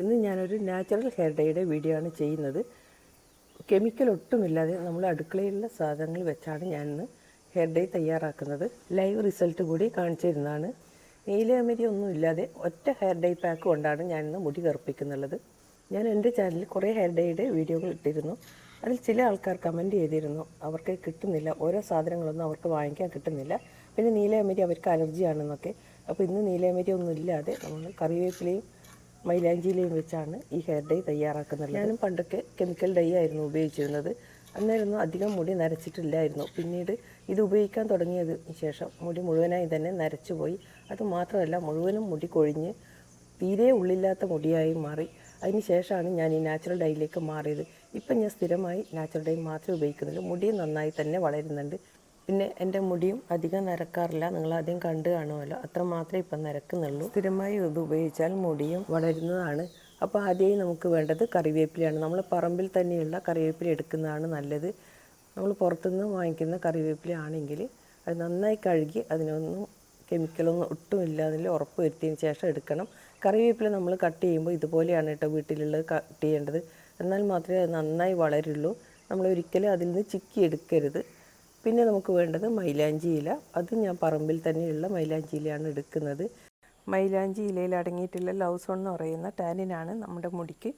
ഇന്ന് ഞാനൊരു natural hair ഡേയുടെ വീഡിയോ ആണ് ചെയ്യുന്നത്. കെമിക്കൽ ഒട്ടുമില്ലാതെ നമ്മൾ അടുക്കളയിലുള്ള സാധനങ്ങൾ വെച്ചാണ് ഞാൻ ഇന്ന് ഹെയർ ഡേ തയ്യാറാക്കുന്നത്. ലൈവ് റിസൾട്ട് കൂടി കാണിച്ചു തരുന്നതാണ്. നീലയമരി ഒന്നും ഇല്ലാതെ ഒറ്റ ഹെയർ ഡേ പാക്ക് കൊണ്ടാണ് ഞാൻ ഇന്ന് മുടി കറുപ്പിക്കുന്നുള്ളത്. ഞാൻ എന്റെ ചാനലിൽ കുറേ ഹെയർ ഡേയുടെ വീഡിയോകൾ ഇട്ടിരുന്നു. അതിൽ ചില ആൾക്കാർ കമന്റ് ചെയ്തിരുന്നു. അവർക്ക് കിട്ടുന്നില്ല. ഓരോ സാധനങ്ങളൊന്നും അവർക്ക് വാങ്ങിക്കാൻ കിട്ടുന്നില്ല. പിന്നെ നീലയമരി അവർക്ക് അലർജിയാണെന്നൊക്കെ അപ്പോൾ ഇന്ന് നീലയമരി ഒന്നും ഇല്ലാതെ നമ്മൾ കറിവേപ്പിലയും മൈലാഞ്ചിയിലയും വെച്ചാണ് ഈ ഹെയർ ഡൈ തയ്യാറാക്കുന്നത്. ഞാനും പണ്ടൊക്കെ കെമിക്കൽ ഡൈ ആയിരുന്നു ഉപയോഗിച്ചിരുന്നത്. അന്നേരം അധികം മുടി നരച്ചിട്ടില്ലായിരുന്നു. പിന്നീട് ഇത് ഉപയോഗിക്കാൻ തുടങ്ങിയതിന് ശേഷം മുടി മുഴുവനായി തന്നെ നരച്ചുപോയി. അത് മാത്രമല്ല മുഴുവനും മുടി കൊഴിഞ്ഞ് തീരെ ഉള്ളില്ലാത്ത മുടിയായി മാറി. അതിന് ശേഷമാണ് ഞാൻ ഈ നാച്ചുറൽ ഡൈയിലേക്ക് മാറിയത്. ഇപ്പം ഞാൻ സ്ഥിരമായി നാച്ചുറൽ ഡൈ മാത്രമേ ഉപയോഗിക്കുന്നുള്ളൂ. മുടി നന്നായി തന്നെ വളരുന്നുണ്ട്. പിന്നെ എന്റെ മുടിയും അധികം നരക്കാറില്ല. നിങ്ങൾ ആദ്യം കണ്ടു കാണുമല്ലോ. അത്ര മാത്രമേ ഇപ്പം നരക്കുന്നുള്ളൂ. സ്ഥിരമായി ഇത് ഉപയോഗിച്ചാൽ മുടിയും വളരുന്നതാണ്. അപ്പോൾ ആദ്യമായി നമുക്ക് വേണ്ടത് കറിവേപ്പിലയാണ്. നമ്മൾ പറമ്പിൽ തന്നെയുള്ള കറിവേപ്പില എടുക്കുന്നതാണ് നല്ലത്. നമ്മൾ പുറത്തുനിന്ന് വാങ്ങിക്കുന്ന കറിവേപ്പില ആണെങ്കിൽ അത് നന്നായി കഴുകി അതിനൊന്നും കെമിക്കലൊന്നും ഒട്ടും ഇല്ലാതിൽ ഉറപ്പ് വരുത്തിയതിന് ശേഷം എടുക്കണം. കറിവേപ്പില നമ്മൾ കട്ട് ചെയ്യുമ്പോൾ ഇതുപോലെയാണ് കേട്ടോ വീട്ടിലുള്ളത് കട്ട് ചെയ്യേണ്ടത്. എന്നാൽ മാത്രമേ അത് നന്നായി വളരുള്ളൂ. നമ്മൾ ഒരിക്കലും അതിൽ നിന്ന് ചിക്കി എടുക്കരുത് പിന്നെ നമുക്ക് വേണ്ടത് മൈലാഞ്ചി ഇല. അത് ഞാൻ പറമ്പിൽ തന്നെയുള്ള മൈലാഞ്ചി ഇലയാണ് എടുക്കുന്നത്. മൈലാഞ്ചി ഇലയിൽ അടങ്ങിയിട്ടുള്ള ലൗസോൺ എന്ന് പറയുന്ന ടാനിനാണ് നമ്മുടെ മുടിക്ക്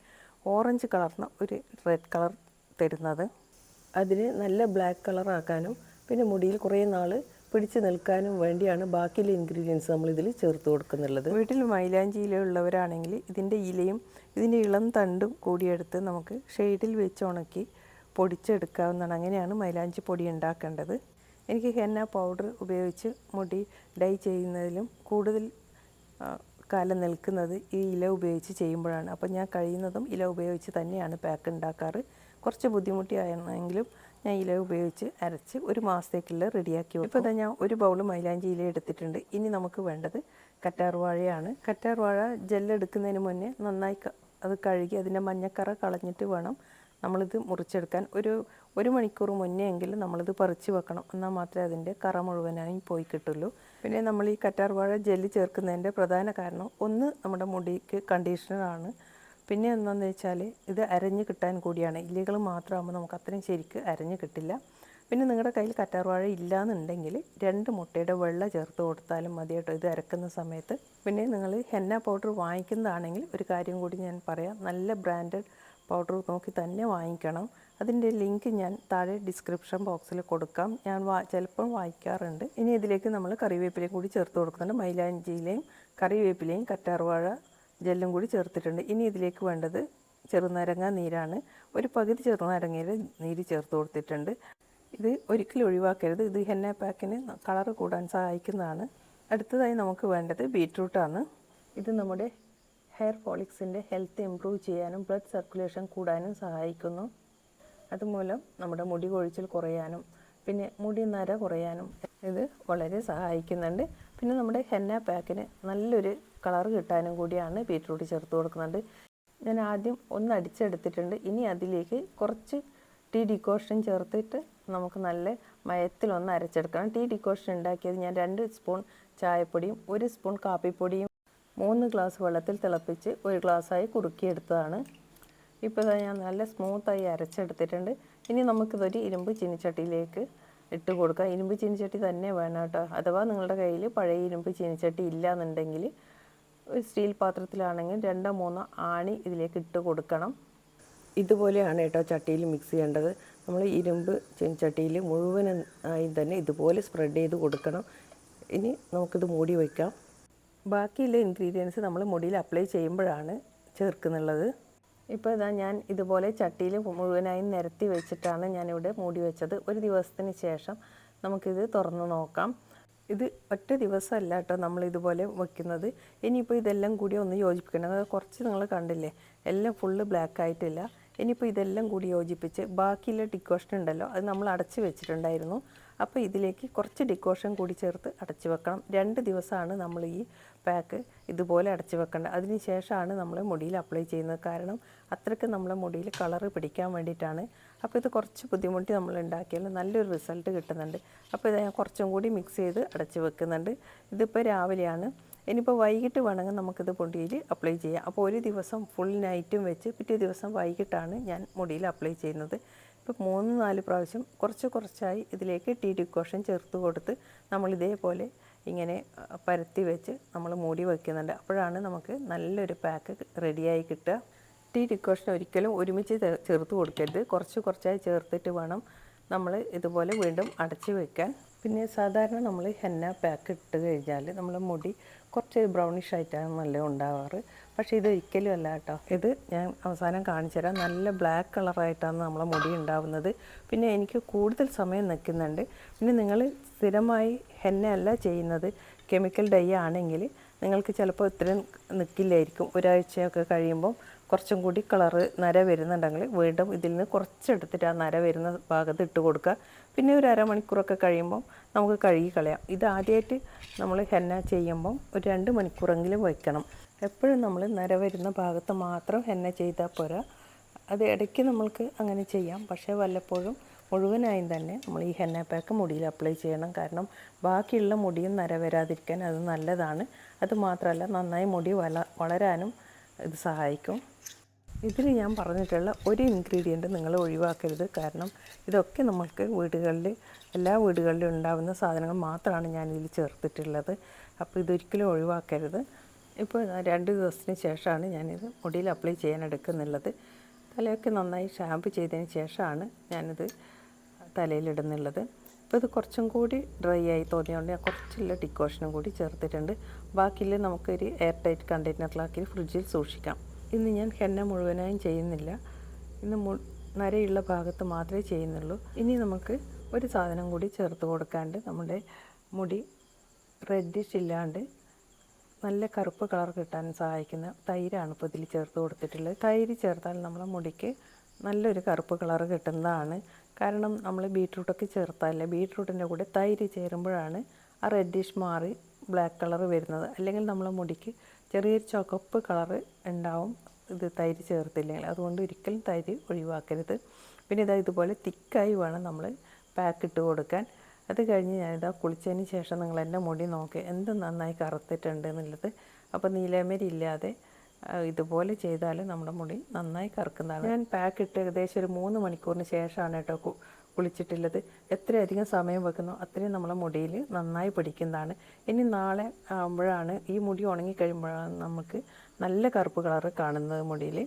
ഓറഞ്ച് കളർന്ന ഒരു റെഡ് കളർ തരുന്നത്. അതിന് നല്ല ബ്ലാക്ക് കളറാക്കാനും പിന്നെ മുടിയിൽ കുറേ നാൾ പിടിച്ചു നിൽക്കാനും വേണ്ടിയാണ് ബാക്കിയുള്ള ഇൻഗ്രീഡിയൻസ് നമ്മൾ ഇതിൽ ചേർത്ത് കൊടുക്കുന്നുള്ളത്. വീട്ടിൽ മൈലാഞ്ചി ഇല ഉള്ളവരാണെങ്കിൽ ഇതിന്റെ ഇലയും ഇതിന്റെ ഇളം തണ്ടും കൂടിയെടുത്ത് നമുക്ക് ഷെയ്ഡിൽ വെച്ച് ഉണക്കി പൊടിച്ചെടുക്കാവുന്നതാണ്. അങ്ങനെയാണ് മൈലാഞ്ചി പൊടി ഉണ്ടാക്കേണ്ടത്. എനിക്ക് ഹെന്ന പൗഡർ ഉപയോഗിച്ച് മുടി ഡൈ ചെയ്യുന്നതിലും കൂടുതൽ കാലം നിൽക്കുന്നത് ഈ ഇല ഉപയോഗിച്ച് ചെയ്യുമ്പോഴാണ്. അപ്പോൾ ഞാൻ കഴിയുന്നതും ഇല ഉപയോഗിച്ച് തന്നെയാണ് പാക്ക് ഉണ്ടാക്കാറ്. കുറച്ച് ബുദ്ധിമുട്ടിയാണെങ്കിലും ഞാൻ ഇല ഉപയോഗിച്ച് അരച്ച് ഒരു മാസത്തേക്കുള്ള റെഡിയാക്കി ഇപ്പോൾ ഞാൻ ഒരു ബൗൾ മൈലാഞ്ചി ഇല എടുത്തിട്ടുണ്ട്. ഇനി നമുക്ക് വേണ്ടത് കറ്റാർ വാഴയാണ്. കറ്റാർ വാഴ ജെല്ലെടുക്കുന്നതിന് മുന്നേ നന്നായി അത് കഴുകി അതിന്റെ മഞ്ഞക്കറ കളഞ്ഞിട്ട് വേണം നമ്മളിത് മുറിച്ചെടുക്കാൻ ഒരു ഒരു മണിക്കൂർ മുന്നേ എങ്കിലും നമ്മളിത് പറിച്ച് വെക്കണം. എന്നാൽ മാത്രമേ അതിന്റെ കറ മുഴുവനായി പോയി കിട്ടുള്ളൂ. പിന്നെ നമ്മൾ ഈ കറ്റാർവാഴ ജെല്ല് ചേർക്കുന്നതിന്റെ പ്രധാന കാരണം ഒന്ന് നമ്മുടെ മുടിക്ക് കണ്ടീഷണറാണ് പിന്നെ എന്താണെന്ന് വെച്ചാൽ ഇത് അരഞ്ഞ് കിട്ടാൻ കൂടിയാണ്. ഇലകൾ മാത്രമാകുമ്പോൾ നമുക്ക് അത്രയും ശരിക്ക് അരഞ്ഞ് കിട്ടില്ല. പിന്നെ നിങ്ങളുടെ കയ്യിൽ കറ്റാർവാഴ ഇല്ലയെന്നുണ്ടെങ്കിൽ രണ്ട് മുട്ടയുടെ വെള്ള ചേർത്ത് കൊടുത്താലും മതി കേട്ടോ ഇത് അരക്കുന്ന സമയത്ത്. പിന്നെ നിങ്ങൾ ഹെന്ന പൗഡർ വാങ്ങിക്കുന്നതാണെങ്കിൽ ഒരു കാര്യം കൂടി ഞാൻ പറയാം. നല്ല ബ്രാൻഡഡ് പൗഡർ നോക്കി തന്നെ വാങ്ങിക്കണം. അതിന്റെ ലിങ്ക് ഞാൻ താഴെ ഡിസ്ക്രിപ്ഷൻ ബോക്സിൽ കൊടുക്കാം. ഞാൻ വാ ചിലപ്പം വായിക്കാറുണ്ട്. ഇനി ഇതിലേക്ക് നമ്മൾ കറിവേപ്പിലയും കൂടി ചേർത്ത് കൊടുക്കുന്നുണ്ട്. മൈലാഞ്ചിയിലെയും കറിവേപ്പിലയും കറ്റാർവാഴ ജെല്ലും കൂടി ചേർത്തിട്ടുണ്ട്. ഇനി ഇതിലേക്ക് വേണ്ടത് ചെറുനാരങ്ങ നീരാണ്. ഒരു പകുതി ചെറുനാരങ്ങയുടെ നീര് ചേർത്ത് കൊടുത്തിട്ടുണ്ട്. ഇത് ഒരിക്കലും ഒഴിവാക്കരുത്. ഇത് ഹെന്ന പാക്കിന് കളർ കൂടാൻ സഹായിക്കുന്നതാണ്. അടുത്തതായി നമുക്ക് വേണ്ടത് ബീറ്റ്റൂട്ടാണ്. ഇത് നമ്മുടെ ഹെയർ ഫോളിക്സിന്റെ ഹെൽത്ത് ഇംപ്രൂവ് ചെയ്യാനും ബ്ലഡ് സർക്കുലേഷൻ കൂടാനും സഹായിക്കുന്നു. അതുമൂലം നമ്മുടെ മുടി കൊഴിച്ചിൽ കുറയാനും പിന്നെ മുടി നര കുറയാനും ഇത് വളരെ സഹായിക്കുന്നുണ്ട്. പിന്നെ നമ്മുടെ ഹെന്ന പാക്കിന് നല്ലൊരു കളർ കിട്ടാനും കൂടിയാണ് ബീറ്റ്റൂട്ട് ചേർത്ത് കൊടുക്കുന്നുണ്ട് ഞാൻ ആദ്യം ഒന്ന് അടിച്ചെടുത്തിട്ടുണ്ട്. ഇനി അതിലേക്ക് കുറച്ച് ടീ ഡിക്കോഷൻ ചേർത്തിട്ട് നമുക്ക് നല്ല മയത്തിലൊന്ന് അരച്ചെടുക്കണം. ടീ ഡിക്കോഷൻ ഉണ്ടാക്കിയത് ഞാൻ രണ്ട് സ്പൂൺ ചായപ്പൊടിയും ഒരു സ്പൂൺ കാപ്പിപ്പൊടിയും മൂന്ന് ഗ്ലാസ് വെള്ളത്തിൽ തിളപ്പിച്ച് ഒരു ഗ്ലാസ്സായി കുറുക്കിയെടുത്തതാണ്. ഇപ്പോൾ ഞാൻ നല്ല സ്മൂത്തായി അരച്ചെടുത്തിട്ടുണ്ട്. ഇനി നമുക്കിതൊരു ഇരുമ്പ് ചീനിച്ചട്ടിയിലേക്ക് ഇട്ട് കൊടുക്കാം. ഇരുമ്പ് ചീനിച്ചട്ടി തന്നെ വേണം കേട്ടോ. അഥവാ നിങ്ങളുടെ കയ്യിൽ പഴയ ഇരുമ്പ് ചീനിച്ചട്ടി ഇല്ല എന്നുണ്ടെങ്കിൽ ഒരു സ്റ്റീൽ പാത്രത്തിലാണെങ്കിൽ രണ്ടോ മൂന്നോ ആണി ഇതിലേക്ക് ഇട്ട് കൊടുക്കണം. ഇതുപോലെയാണ് കേട്ടോ ചട്ടിയിൽ മിക്സ് ചെയ്യേണ്ടത്. നമ്മൾ ഇരുമ്പ് ചീനിച്ചട്ടിയിൽ മുഴുവനായി തന്നെ ഇതുപോലെ സ്പ്രെഡ് ചെയ്ത് കൊടുക്കണം. ഇനി നമുക്കിത് മൂടി വയ്ക്കാം ബാക്കിയുള്ള ഇൻഗ്രീഡിയൻസ് നമ്മൾ മുടിയിൽ അപ്ലൈ ചെയ്യുമ്പോഴാണ് ചേർക്കുന്നുള്ളത്. ഇപ്പോൾ ഇതാ ഞാൻ ഇതുപോലെ ചട്ടിയിൽ മുഴുവനായി നിരത്തി വെച്ചിട്ടാണ് ഞാനിവിടെ മൂടി വെച്ചത്. ഒരു ദിവസത്തിന് ശേഷം നമുക്കിത് തുറന്നു നോക്കാം. ഇത് ഒറ്റ ദിവസമല്ല കേട്ടോ നമ്മൾ ഇതുപോലെ വെക്കുന്നത്. ഇനിയിപ്പോൾ ഇതെല്ലാം കൂടി ഒന്ന് യോജിപ്പിക്കണം. കുറച്ച് നിങ്ങൾ കണ്ടില്ലേ? എല്ലാം ഫുള്ള് ബ്ലാക്ക് ആയിട്ടില്ല. ഇനിയിപ്പോൾ ഇതെല്ലാം കൂടി യോജിപ്പിച്ച് ബാക്കിയുള്ള ഡിക്കോഷൻ ഉണ്ടല്ലോ അത് നമ്മൾ അടച്ച് വെച്ചിട്ടുണ്ടായിരുന്നു. അപ്പോൾ ഇതിലേക്ക് കുറച്ച് ഡിക്കോഷൻ കൂടി ചേർത്ത് അടച്ച് വെക്കണം. രണ്ട് ദിവസമാണ് നമ്മൾ ഈ പാക്ക് ഇതുപോലെ അടച്ച് വെക്കേണ്ടത്. അതിന് ശേഷമാണ് നമ്മൾ മുടിയിൽ അപ്ലൈ ചെയ്യുന്നത്. കാരണം അത്രയ്ക്ക് നമ്മളെ മുടിയിൽ കളറ് പിടിക്കാൻ വേണ്ടിയിട്ടാണ്. അപ്പോൾ ഇത് കുറച്ച് ബുദ്ധിമുട്ടി നമ്മൾ ഉണ്ടാക്കിയാലും നല്ലൊരു റിസൾട്ട് കിട്ടുന്നുണ്ട്. അപ്പോൾ ഇത് ഞാൻ കുറച്ചും കൂടി മിക്സ് ചെയ്ത് അടച്ച് വെക്കുന്നുണ്ട്. ഇതിപ്പോൾ രാവിലെയാണ് ഇനിയിപ്പോൾ വൈകിട്ട് വേണമെങ്കിൽ നമുക്കിത് പൊടിയിൽ അപ്ലൈ ചെയ്യാം. അപ്പോൾ ഒരു ദിവസം ഫുൾ നൈറ്റും വെച്ച് പിറ്റേ ദിവസം വൈകിട്ടാണ് ഞാൻ മുടിയിൽ അപ്ലൈ ചെയ്യുന്നത്. ഇപ്പോൾ മൂന്ന് നാല് പ്രാവശ്യം കുറച്ച് കുറച്ചായി ഇതിലേക്ക് ടീ ഡിക്കോഷൻ ചേർത്ത് കൊടുത്ത് നമ്മൾ ഇതേപോലെ ഇങ്ങനെ പരത്തി വെച്ച് നമ്മൾ മൂടി വയ്ക്കുന്നുണ്ട് അപ്പോഴാണ് നമുക്ക് നല്ലൊരു പാക്ക് റെഡിയായി കിട്ടുക. ടീ ഡിക്കോഷൻ ഒരിക്കലും ഒരുമിച്ച് ചേർത്ത് കൊടുക്കരുത്. കുറച്ച് കുറച്ചായി ചേർത്തിട്ട് വേണം നമ്മൾ ഇതുപോലെ വീണ്ടും അടച്ച് വെക്കാൻ. പിന്നെ സാധാരണ നമ്മൾ ഹെന്ന പാക്ക് ഇട്ട് കഴിഞ്ഞാൽ നമ്മൾ മുടി കുറച്ച് ബ്രൗണിഷ് ആയിട്ടാണ് നല്ല ഉണ്ടാവാറ്. പക്ഷേ ഇത് ഒരിക്കലും അല്ല കേട്ടോ. ഇത് ഞാൻ അവസാനം കാണിച്ചു തരാം. നല്ല ബ്ലാക്ക് കളറായിട്ടാണ് നമ്മളെ മുടി ഉണ്ടാവുന്നത്. പിന്നെ എനിക്ക് കൂടുതൽ സമയം നിൽക്കുന്നുണ്ട്. പിന്നെ നിങ്ങൾ സ്ഥിരമായി ഹെന്ന അല്ല ചെയ്യുന്നത്. കെമിക്കൽ ഡൈ ആണെങ്കിൽ നിങ്ങൾക്ക് ചിലപ്പോൾ ഇത്രയും നിൽക്കില്ലായിരിക്കും ഒരാഴ്ചയൊക്കെ കഴിയുമ്പം കുറച്ചും കൂടി കളറ് നര വരുന്നുണ്ടെങ്കിൽ വീണ്ടും ഇതിൽ നിന്ന് കുറച്ചെടുത്തിട്ട് ആ നര വരുന്ന ഭാഗത്ത് ഇട്ട് കൊടുക്കുക. പിന്നെ ഒരു അരമണിക്കൂറൊക്കെ കഴിയുമ്പം നമുക്ക് കഴുകി കളയാം. ഇത് ആദ്യമായിട്ട് നമ്മൾ ഹെന്ന ചെയ്യുമ്പം ഒരു രണ്ട് മണിക്കൂറെങ്കിലും വയ്ക്കണം എപ്പോഴും നമ്മൾ നര വരുന്ന ഭാഗത്ത് മാത്രം ഹെന്ന ചെയ്താൽ പോരാ. അത് ഇടയ്ക്ക് നമ്മൾക്ക് അങ്ങനെ ചെയ്യാം. പക്ഷേ വല്ലപ്പോഴും മുഴുവനായും തന്നെ നമ്മൾ ഈ ഹെന്ന പാക്ക് മുടിയിൽ അപ്ലൈ ചെയ്യണം. കാരണം ബാക്കിയുള്ള മുടിയും നര വരാതിരിക്കാൻ അത് നല്ലതാണ്. അത് മാത്രമല്ല നന്നായി മുടി വള വളരാനും ഇത് സഹായിക്കും. ഇതിൽ ഞാൻ പറഞ്ഞിട്ടുള്ള ഒരു ഇൻഗ്രീഡിയന്റ് നിങ്ങൾ ഒഴിവാക്കരുത്. കാരണം ഇതൊക്കെ നമുക്ക് വീടുകളിൽ എല്ലാ വീടുകളിലും ഉണ്ടാകുന്ന സാധനങ്ങൾ മാത്രമാണ് ഞാൻ ഇതിൽ ചേർത്തിട്ടുള്ളത്. അപ്പോൾ ഇതൊരിക്കലും ഒഴിവാക്കരുത്. ഇപ്പോൾ രണ്ട് ദിവസത്തിന് ശേഷമാണ് ഞാനിത് മുടിയിൽ അപ്ലൈ ചെയ്യാൻ എടുക്കുന്നുള്ളത്. തലയൊക്കെ നന്നായി ഷാമ്പ് ചെയ്തതിന് ശേഷമാണ് ഞാനിത് തലയിലിടുന്നുള്ളത് ഇപ്പോൾ ഇത് കുറച്ചും കൂടി ഡ്രൈ ആയി തോന്നിയതുകൊണ്ട് ഞാൻ കുറച്ചുള്ള ഡിക്കോഷനും കൂടി ചേർത്തിട്ടുണ്ട്. ബാക്കിയിൽ നമുക്കൊരു എയർ ടൈറ്റ് കണ്ടെയ്നറിലാക്കി ഫ്രിഡ്ജിൽ സൂക്ഷിക്കാം. ഇന്ന് ഞാൻ ഹെന്ന മുഴുവനായും ചെയ്യുന്നില്ല. ഇന്ന് മു നരയുള്ള ഭാഗത്ത് മാത്രമേ ചെയ്യുന്നുള്ളൂ. ഇനി നമുക്ക് ഒരു സാധനം കൂടി ചേർത്ത് കൊടുക്കാണ്ട് നമ്മുടെ മുടി റെഡിഷ് ഇല്ലാണ്ട് നല്ല കറുപ്പ് കളർ കിട്ടാൻ സഹായിക്കുന്ന തൈരാണ് ഇപ്പോൾ ഇതിൽ ചേർത്ത് കൊടുത്തിട്ടുള്ളത്. തൈര് ചേർത്താൽ നമ്മുടെ മുടിക്ക് നല്ലൊരു കറുപ്പ് കളർ കിട്ടുന്നതാണ്. കാരണം നമ്മൾ ബീട്രൂട്ടൊക്കെ ചേർത്താലേ ബീട്രൂട്ടിന്റെ കൂടെ തൈര് ചേരുമ്പോഴാണ് ആ റെഡിഷ് മാറി ബ്ലാക്ക് കളർ വരുന്നത്. അല്ലെങ്കിൽ നമ്മളെ മുടിക്ക് ചെറിയൊരു ചുവപ്പ് കളർ ഉണ്ടാവും ഇത് തൈര് ചേർത്തില്ലെങ്കിൽ. അതുകൊണ്ട് ഒരിക്കലും തൈര് ഒഴിവാക്കരുത്. പിന്നെ ഇതാ ഇതുപോലെ തിക്കായി വേണം നമ്മൾ പാക്ക് ഇട്ട് കൊടുക്കാൻ. അത് കഴിഞ്ഞ് ഞാനിതാ കുളിച്ചതിന് ശേഷം നിങ്ങൾ എന്റെ മുടി നോക്കി. എന്ത് നന്നായി കറുത്തിട്ടുണ്ട് എന്നുള്ളത്. അപ്പോൾ നീലമരി ഇല്ലാതെ ഇതുപോലെ ചെയ്താൽ നമ്മുടെ മുടി നന്നായി കറുക്കുന്നതാണ്. ഞാൻ പാക്ക് ഇട്ട് ഏകദേശം ഒരു മൂന്ന് മണിക്കൂറിന് ശേഷമാണ് കേട്ടോ കുളിച്ചിട്ടുള്ളത്. എത്രയധികം സമയം വെക്കുന്നു അത്രയും നമ്മളെ മുടിയിൽ നന്നായി പിടിക്കുന്നതാണ്. ഇനി നാളെ ആകുമ്പോഴാണ് ഈ മുടി ഉണങ്ങിക്കഴിയുമ്പോഴാണ് നമുക്ക് നല്ല കറുപ്പ് കളറ് കാണുന്നത് മുടിയിൽ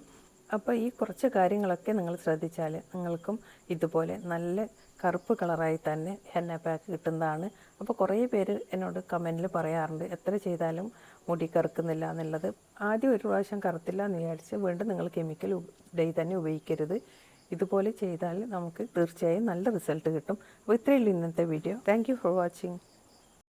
അപ്പോൾ ഈ കുറച്ച് കാര്യങ്ങളൊക്കെ നിങ്ങൾ ശ്രദ്ധിച്ചാൽ നിങ്ങൾക്കും ഇതുപോലെ നല്ല കറുപ്പ് കളറായി തന്നെ ഹെന്ന പാക്ക് കിട്ടുന്നതാണ്. അപ്പോൾ കുറേ പേര് എന്നോട് കമന്റിൽ പറയാറുണ്ട് എത്ര ചെയ്താലും മുടി കറുക്കുന്നില്ല എന്നുള്ളത്. ആദ്യം ഒരു പ്രാവശ്യം കറുത്തില്ല എന്ന് വിചാരിച്ച് വീണ്ടും നിങ്ങൾ കെമിക്കൽ ഡൈ തന്നെ ഉപയോഗിക്കരുത്. ഇതുപോലെ ചെയ്താൽ നമുക്ക് തീർച്ചയായും നല്ല റിസൾട്ട് കിട്ടും. അപ്പോൾ ഇത്രയുള്ളൂ ഇന്നത്തെ വീഡിയോ. Thank for watching